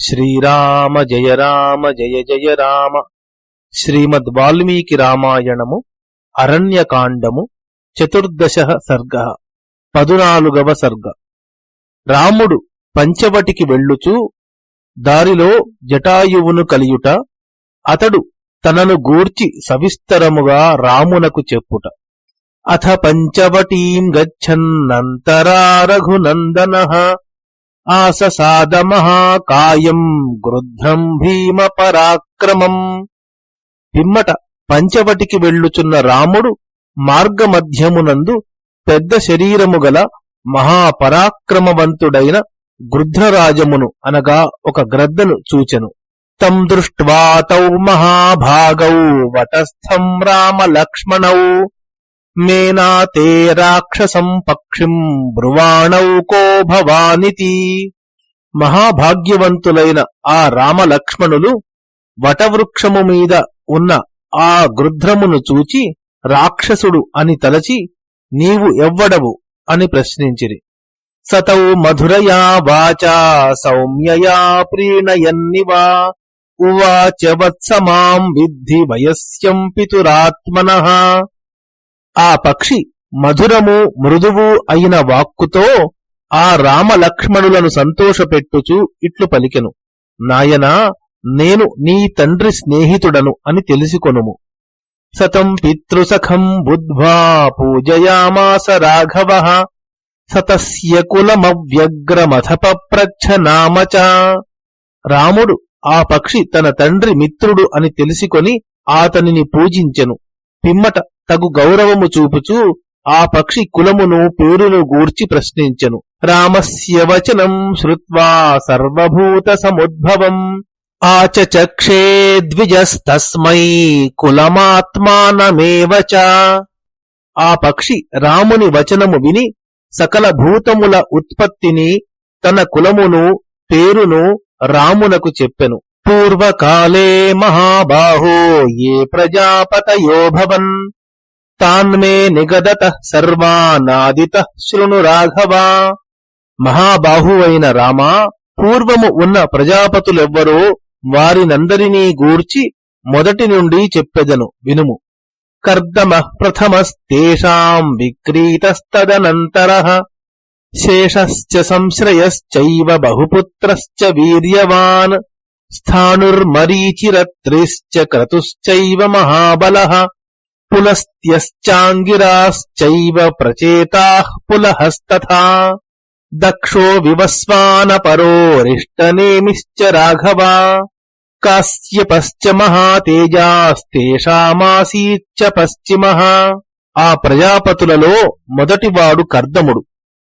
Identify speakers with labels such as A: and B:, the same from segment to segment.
A: శ్రీరామ జయ రామ జయ జయ రామ. శ్రీమద్ వాల్మీకి రామాయణము అరణ్యకాండము చతుర్దశ సర్గ పదునాలుగవ సర్గ. రాముడు పంచవటికి వెళ్ళుచూ దారిలో జటాయువును కలియుట అతడు తనను గూర్చి సవిస్తరముగా రామునకు చెప్పుట. అథ పంచవటీం గచ్చన్నంతరా రఘునందన ఆససాదమహాకాయం గృధ్రం భీమ పరాక్రమం పిమ్మట పంచవటికి వెళ్ళుచున్న రాముడు మార్గమధ్యమునందు పెద్ద శరీరము గల మహాపరాక్రమవంతుడైన గృధ్రరాజమును అనగా ఒక గ్రద్దను చూచెను. తం దృష్ట్వా తౌ మహాభాగౌ వటస్థం మేనా తే రాక్షసం పక్షిం బ్రువాణౌకో భవానితి. మహాభాగ్యవంతులైన ఆ రామలక్ష్మణులు వటవృక్షము మీద ఉన్న ఆ గృధ్రమును చూచి రాక్షసుడు అని తలచి నీవు ఎవ్వడవు అని ప్రశ్నించిరి. సతౌ మధురయా వాచా సౌమ్యయా ప్రీణయన్నివా. ఉవాచ వత్సమాం విద్ధి వయస్యం పితురాత్మన. ఆ పక్షి మధురము మృదువు అయిన వాక్కుతో ఆ రామలక్ష్మణులను సంతోషపెట్టుచు ఇట్లు పలికెను. నాయనా నేను నీ తండ్రి స్నేహితుడను అని తెలుసుకొనుము. సతం పితృసఖం బుద్ధ్వా పూజయామాస రాఘవ సతస్య కులమవ్యగ్రమథపప్రచ్ఛ నామ చ రాముడు ఆ పక్షి తన తండ్రి మిత్రుడు అని తెలుసుకొని ఆతనిని పూజించెను. పిమ్మట తగు గౌరవము చూపుచూ ఆ పక్షి కులమును పేరును గూర్చి ప్రశ్నించెను. రామస్య వచనం శ్రుత్వా సర్వభూత సముద్భవం. ఆచచక్షే ద్విజస్తస్మై కులమాత్మానమేవ ఆ పక్షి రాముని వచనము విని సకల భూతముల ఉత్పత్తిని తన కులమును పేరును రామునకు చెప్పెను. పూర్వకాలే మహాబాహో ఏ ప్రజాపతయో భవన్. తాన్మే నిగదత సర్వానాదిత శృణు రాఘవా మహాబాహువైన రామా పూర్వము ఉన్న ప్రజాపతులెవ్వరో వారినందరినీ గూర్చి మొదటి నుండి చెప్పెదను వినుము. కర్దమ ప్రథమస్తేషాం విక్రీతస్తదనంతర శేషశ్చ సంశ్రయశ్చైవ బహుపుత్రశ్చ వీర్యవాన్ స్థాణుర్మరీచిరత్రిశ్చ క్రతుశ్చైవ మహాబలః పులస్త్యశ్చాంగిరాశ్చైవ ప్రచేతాః పులహస్తథా దక్షో వివస్వానపరోరిష్టనేమిశ్చ రాఘవా కాశ్యపశ్చ మహాతేజాస్తేషామాసీచ్చ పశ్చిమ ఆ ప్రజాపతులలో మొదటివాడు కర్దముడు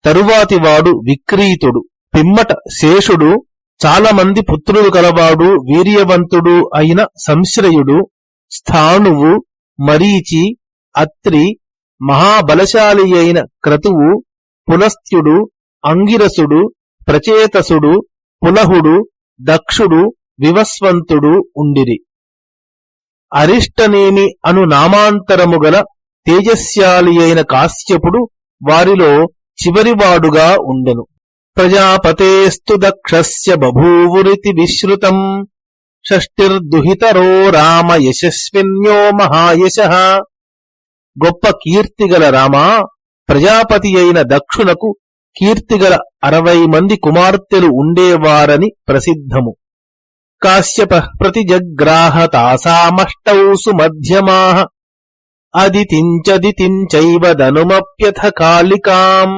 A: తరువాతివాడు విక్రీతుడు పిమ్మట శేషుడు చాలామంది పుత్రులు కలవాడు వీర్యవంతుడు అయిన సంశ్రయుడు స్థాణువు మరీచి అత్రి మహాబలశాలి అయిన క్రతువు పులస్త్యుడు అంగిరసుడు ప్రచేతసుడు పులహుడు దక్షుడు వివస్వంతుడు ఉండిరి. అరిష్టనేమి అను నామాంతరము గల తేజస్యాలి అయిన కాశ్యపుడు వారిలో చివరివాడుగా ఉండెను. ప్రజాపతేస్తు దక్షస్య బభూవురితి విశ్రుతం. షష్టిర్దుహితరో రామ యశస్విన్యో మహాయశ గొప్ప కీర్తిగల రామా ప్రజాపతి అయిన దక్షునకు కీర్తిగల అరవై మంది కుమార్తెలు ఉండేవారని ప్రసిద్ధము కాశ్యప ప్రతి జగ్రాహ తాసామష్టౌ సుమధ్యమా అదితించదితించైవ దనుమప్యథ కాళికాం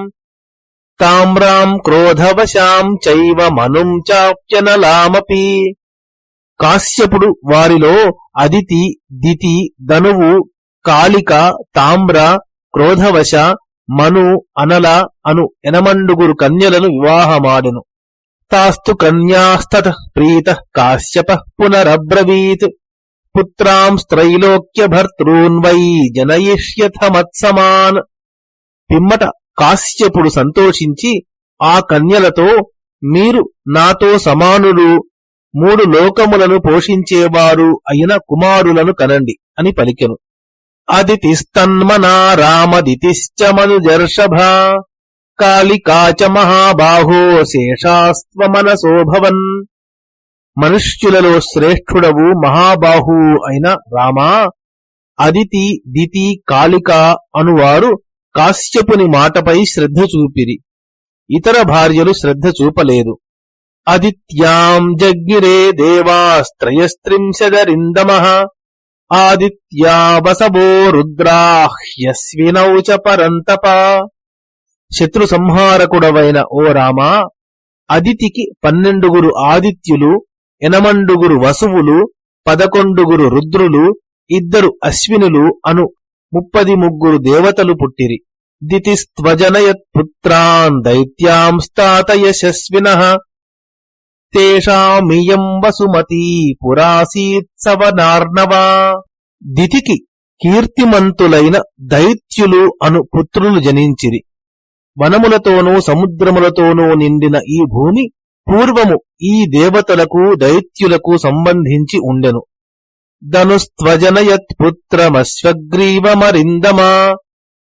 A: తామ్రాం క్రోధవశాం చైవ మనుం చాప్యనలామపి కాశ్యపుడు వారిలో అదితి దితి ధనువు కాళిక తామ్ర క్రోధవశ మను అనల అను ఎనమండుగురు కన్యలను వివాహమాడెను. తాస్తు కన్యాస్తత ప్రీత కాశ్యప పునరబ్రవీత్. పుత్రాంస్త్రైలోక్య భర్తృన్వై జనయిష్యథ మత్సమాన్. పిమ్మట కాశ్యపుడు సంతోషించి ఆ కన్యలతో మీరు నాతో సమానులు మూడు లోకములను పోషించేవారు అయిన కుమారులను కనండి అని పలికెను. అదితిస్తన్మనా రామదితిశ్చమను మనుజర్షభ కాళికాచ మహాబాహో శేషాస్త్వమనసోభవన్. మనుష్యులలో శ్రేష్ఠుడవు మహాబాహు అయిన రామా అదితి దితి కాళిక అనువారు కాశ్యపుని మాటపై శ్రద్ధ చూపిరి. ఇతర భార్యలు శ్రద్ధ చూపలేదు. అదిత్యాం జగ్గిరే దేవాస్త్రయస్త్రింశదరిందమ ఆదిత్యా వసవో రుద్రాహ్యస్వినౌ చ పరంతప శత్రు సంహారకుడవైన ఓ రామా అదితికి పన్నెండుగురు ఆదిత్యులు ఎనమండుగురు వసువులు పదకొండుగురు రుద్రులు ఇద్దరు అశ్వినులు అను ముప్పది ముగ్గురు దేవతలు పుట్టిరి దితిస్త్వజనయత్పుత్రాన్ దైత్యాంస్తాత యశస్విన తేషామియం వసుమతీ పురాసీత్సవనార్ణవా దితికి కీర్తిమంతులైన దైత్యులు అను పుత్రులు జనించిరి। వనములతోనూ సముద్రములతోనూ నిండిన ఈ భూమి పూర్వము ఈ దేవతలకు దైత్యులకు సంబంధించి ఉండెను। ధనుస్త్వజనయత్పుత్రమశ్వగ్రీవమరిందమా।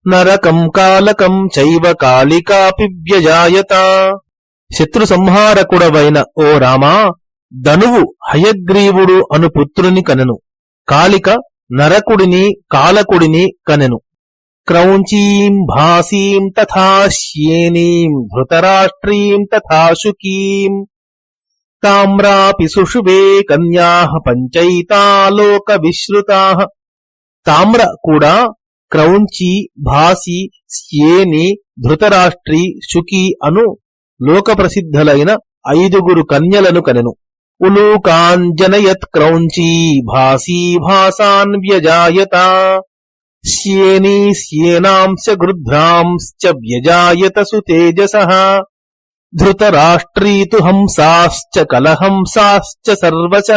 A: నరకం కాలకం చైవ కాళికాపి వ్యజాయత శత్రు సంహారకుడవైన ఓ రామా ధనువు హయగ్రీవుడు అను పుత్రుని కనెను. కాళిక నరకుడిని కాలకుడిని కనెను. క్రౌంచీం భాసీం తథా శ్యేనీం ధృతరాష్ట్రీం తథాశుకీం. తామ్రాపి సుషువే కన్యా పంచైతాలోక విశ్రుతా. తామ్ర కూడా క్రౌంచి భాసి శ్యేని ధృతరాష్ట్రి శుకి అను లోకప్రసిద్ధులైన ఐదుగురు కన్యలను కనెను. ఉలూకాంజనయత్ క్రౌంచీ భాసీ భాసాన్ వ్యజాయత. శ్యేనీ శ్యేనాంశ గృధ్రాంశ్చ వ్యజాయత సుతేజస. ధృతరాష్ట్రీతు హంసాశ్చ కలహంసాశ్చ సర్వశ.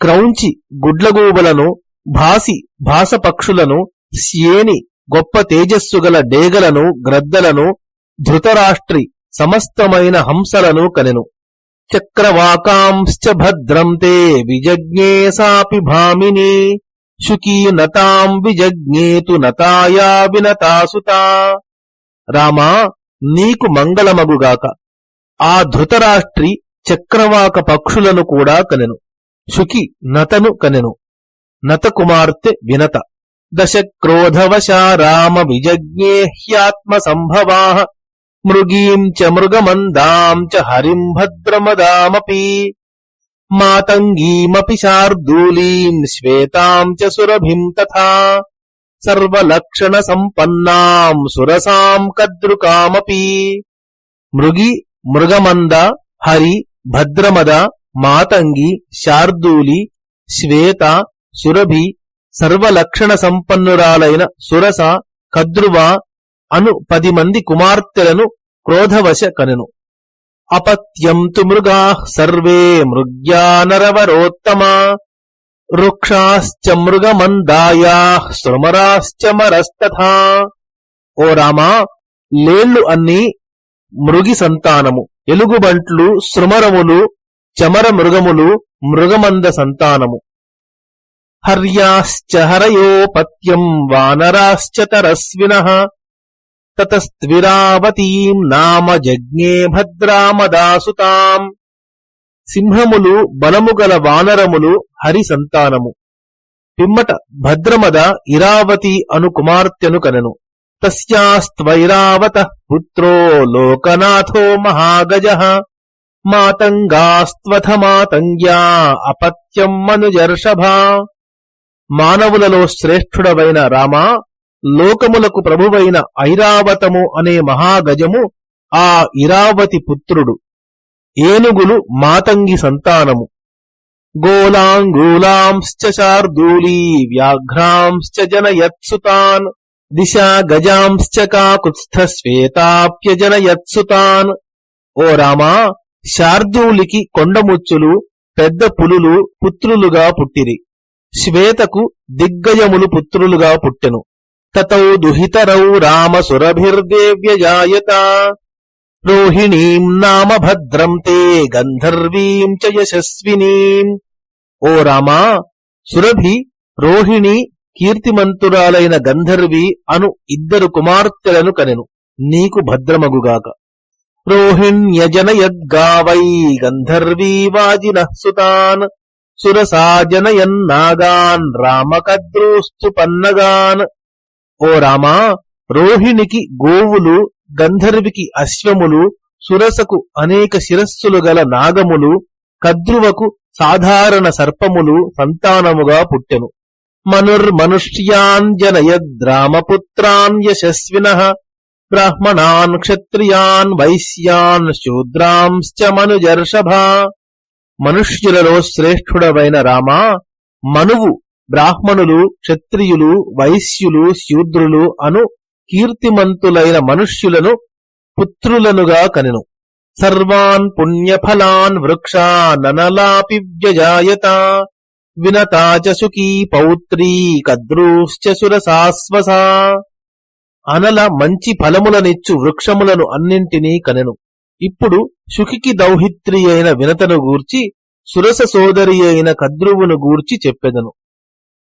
A: క్రౌంచి గుడ్లగూబలను భాసి భాసపక్షులను శ్యేని గొప్ప తేజస్సు గల డేగలను గ్రద్దలను ధృతరాష్ట్రి సమస్తమైన హంసలను కనెను. చక్రవాకాంశ్చ భద్రం తే విజజ్ఞే సాపి భామిని. శుకీ నతాం విజజ్ఞేతు నతాయా వినతాసుతా. రామా నీకు మంగళమగుగాక. ఆ ధృతరాష్ట్రి చక్రవాక పక్షులను కూడా కనెను. శుకి నతను కనెను. నత కుమార్తె వినత. దశ క్రోధవశా రామ విజజ్ఞే హ్యాత్మ సంభవా మృగీం చ మృగమందాం చ హరిం భద్రమదామపి మాతంగీమపి శార్దూలీం శ్వేతాం చ సురభిం తథా సర్వలక్షణ సంపన్నాం సురసాం కద్రుకామపి మృగి మృగమంద హరి భద్రమద మాతంగి శార్దూలి శ్వేత సురభి సర్వలక్షణ సంపన్నురాలైన సురస కద్రువ అను పది మంది కుమార్తెలను క్రోధవశ కనెను. అపత్యంతు మృగా సర్వే మృగ్యానరవరోత్తమా. వృక్షాశ్చ మృగమందాయా సృమరాశ్చ మరస్తథా. ఓ రామా లేళ్ళు అన్ని మృగి సంతానము. ఎలుగుబంట్లు శృమరములు చమర మృగములు మృగమంద సంతానము. హర్యాశ్చ హరయోపత్యం వానరాశ్చ తరస్విన. తతస్త్విరావతీం నామ జజ్ఞే భద్రామదాసుతాం. సింహములు బలముగల వానరములు హరి సంతానము. పిమ్మట భద్రమద ఇరావతి అను కుమార్తెను కనెను. తస్యాస్త్వైరావత పుత్రో లోకనాథో మహాగజ. మాతంగాస్త్వథ మాతంగ్యా అపత్యం మనుజర్షభ. మానవులలో శ్రేష్ఠుడవైన రామా లోకములకు ప్రభువైన ఐరావతము అనే మహాగజము ఆ ఇరావతి పుత్రుడు. ఏనుగులు మాతంగి సంతానము. గోలాంగూలాంశ్చ శార్దూలీ వ్యాఘ్రాంశ్చ జనయత్సుతాన్ దిశా గజాంశ్చ కాకుత్స్థ శ్వేతాప్యజనయత్సుతాన్ ఓ రామా శార్దూలికి కొండముచ్చులు పెద్ద పులులు పుత్రులుగా పుట్టిరి. శ్వేతకు దిగ్గజములు పుత్రులుగా పుట్టెను. తతౌ దుహితరౌ రామసురభిర్దేవ్యజాయత. రోహిణీం నామ భద్రం తే గంధర్వీం చ యశస్వినీం. ఓ రామా సురభి రోహిణి కీర్తిమంతురాలైన గంధర్వి అను ఇద్దరు కుమార్తెలను కనెను. నీకు భద్రమగుగాక. రోహిణ్యజనయద్గావై గంధర్వీ వాజిన సుతాన్. సురసాజనయన్నాగాన్ రామకద్రోస్తు పన్నగాన్ ఓ రామా రోహిణికి గోవులు గంధర్వికి అశ్వములు సురసకు అనేక శిరస్సులు గల నాగములు కద్రువకు సాధారణ సర్పములు సంతానముగా పుట్టెను. మనుర్మనుష్యాన్ జనయద్రామపుత్రాన్ యశస్విన బ్రాహ్మణాన్ క్షత్రియాన్ వైశ్యాన్ శూద్రాంశ్చ మనుజర్షభా. మనుష్యులలో శ్రేష్ఠుడవైన రామా మనువు బ్రాహ్మణులు క్షత్రియులు వైశ్యులు శూద్రులు అను కీర్తిమంతులైన మనుష్యులను పుత్రులనుగా కనెను. సర్వాన్ పుణ్యఫలాన్ వృక్షాననలాపి వ్యజాయత వినతా సుఖీ పౌత్రీ కద్రూశ్చ సురసాస్వసా అనల మంచి ఫలములనిచ్చు వృక్షములను అన్నింటినీ కనెను. ఇప్పుడు శుకికి దౌహిత్రి అయిన వినతను గూర్చి సురస సోదరి అయిన కద్రువును గూర్చి చెప్పెదను.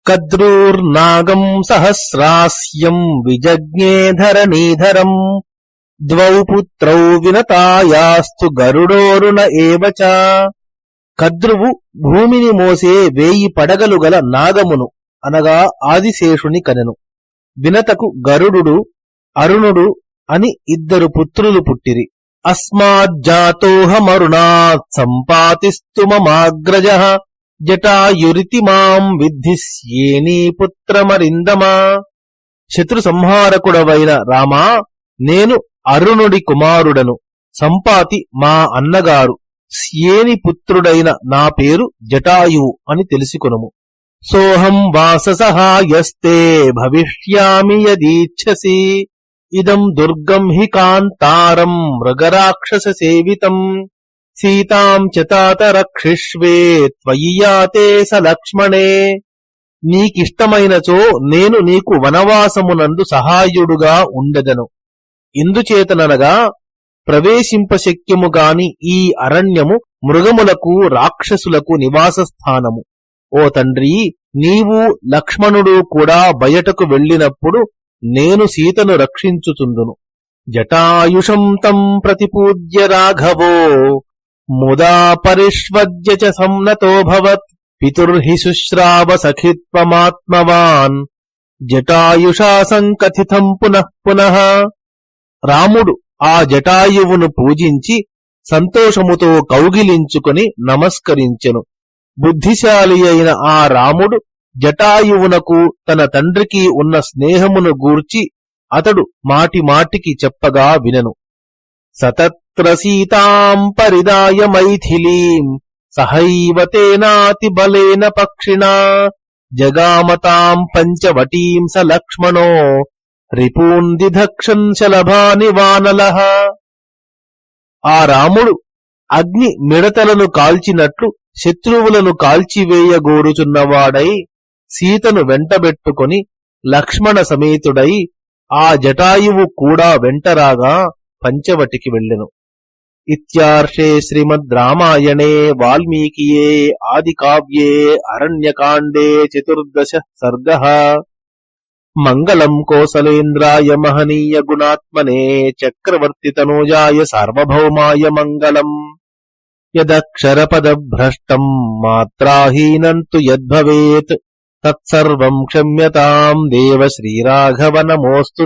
A: కద్రూర్నాగం సహస్రాస్యం విజజ్ఞేధరణీధరం. ద్వౌ పుత్రౌ వినతాయాస్తు గరుడోరున ఏవచ కద్రువు భూమిని మోసే వేయి పడగలు గల నాగమును అనగా ఆదిశేషుని కనెను. వినతకు గరుడు అరుణుడు అని ఇద్దరు పుత్రులు పుట్టిరి. అస్మాజ్జాతోహమరుణాత్ సంపాతిస్తు మమాగ్రజ. జటాయురితి మాం విద్ధిస్యేనీ పుత్రమరిందమా. శత్రు సంహారకుడవైన రామా నేను అరుణుడి కుమారుడను. సంపాతి మా అన్నగారు. సేని పుత్రుడైన నా పేరు జటాయువు అని తెలుసుకొనుము. సోహం వాససహాయస్తే భవిష్యామి యదీచ్ఛసి. ఇదం దుర్గం హి కాంతారం మృగరాక్షస సేవితం. సీతాం చ రక్షిష్వే త్వయి యాతే స లక్ష్మణే. నీకిష్టమైనచో నేను నీకు వనవాసమునందు సహాయుడుగా ఉండెదను. ఇందుచేతననగా ప్రవేశింపశక్యము గాని ఈ అరణ్యము మృగములకు రాక్షసులకు నివాస స్థానము ఓ తండ్రి నీవు లక్ష్మణుడు కూడా బయటకు వెళ్ళినప్పుడు నేను సీతను రక్షించుచుందును. జటాయుషం తం ప్రతిపూజ్య రాఘవో. ముదా పరిష్వజ్య చ సంనతోభవత్ పితుర్హి శుశ్రావ సఖిత్వమాత్మవాన్ జటాయుషా సంకథితం పునః పునః రాముడు ఆ జటాయువును పూజించి సంతోషముతో కౌగిలించుకుని నమస్కరించెను. బుద్ధిశాలి అయిన ఆ రాముడు జటాయువునకు తన తండ్రికి ఉన్న స్నేహమును గూర్చి అతడు మాటి మాటికి చెప్పగా వినను. సతత్ తత్ర సీతాం పరిదాయ మైథిలీం సహైవ తేనాతిబలేన పక్షిణా జగామతాం పంచవటీం స లక్ష్మణో రిపూందిధక్షన్ శలభాని వానలః ఆ రాముడు అగ్ని మిడతలను కాల్చినట్లు శత్రువులను కాల్చివేయగోరుచున్నవాడై సీతను వెంటబెట్టుకుని లక్ష్మణ సమేతుడై ఆ జటాయువు కూడా వెంటరాగా పంచవటికి వెళ్ళెను. ఇత్యార్షే శ్రీమద్ రామాయణే వాల్మీకియే ఆది కావ్యే అరణ్యకాండే చతుర్దశ సర్గ మంగళం కోసలేంద్రాయ మహనీయ గుణాత్మనే చక్రవర్తి తనూజాయ సార్వభౌమాయ మంగళం యదక్షరపదభ్రష్టం మాత్రాహీనం తు యద్భవేత్ తత్సర్వం క్షమ్యతాం దేవ శ్రీరాఘవ నమోస్తు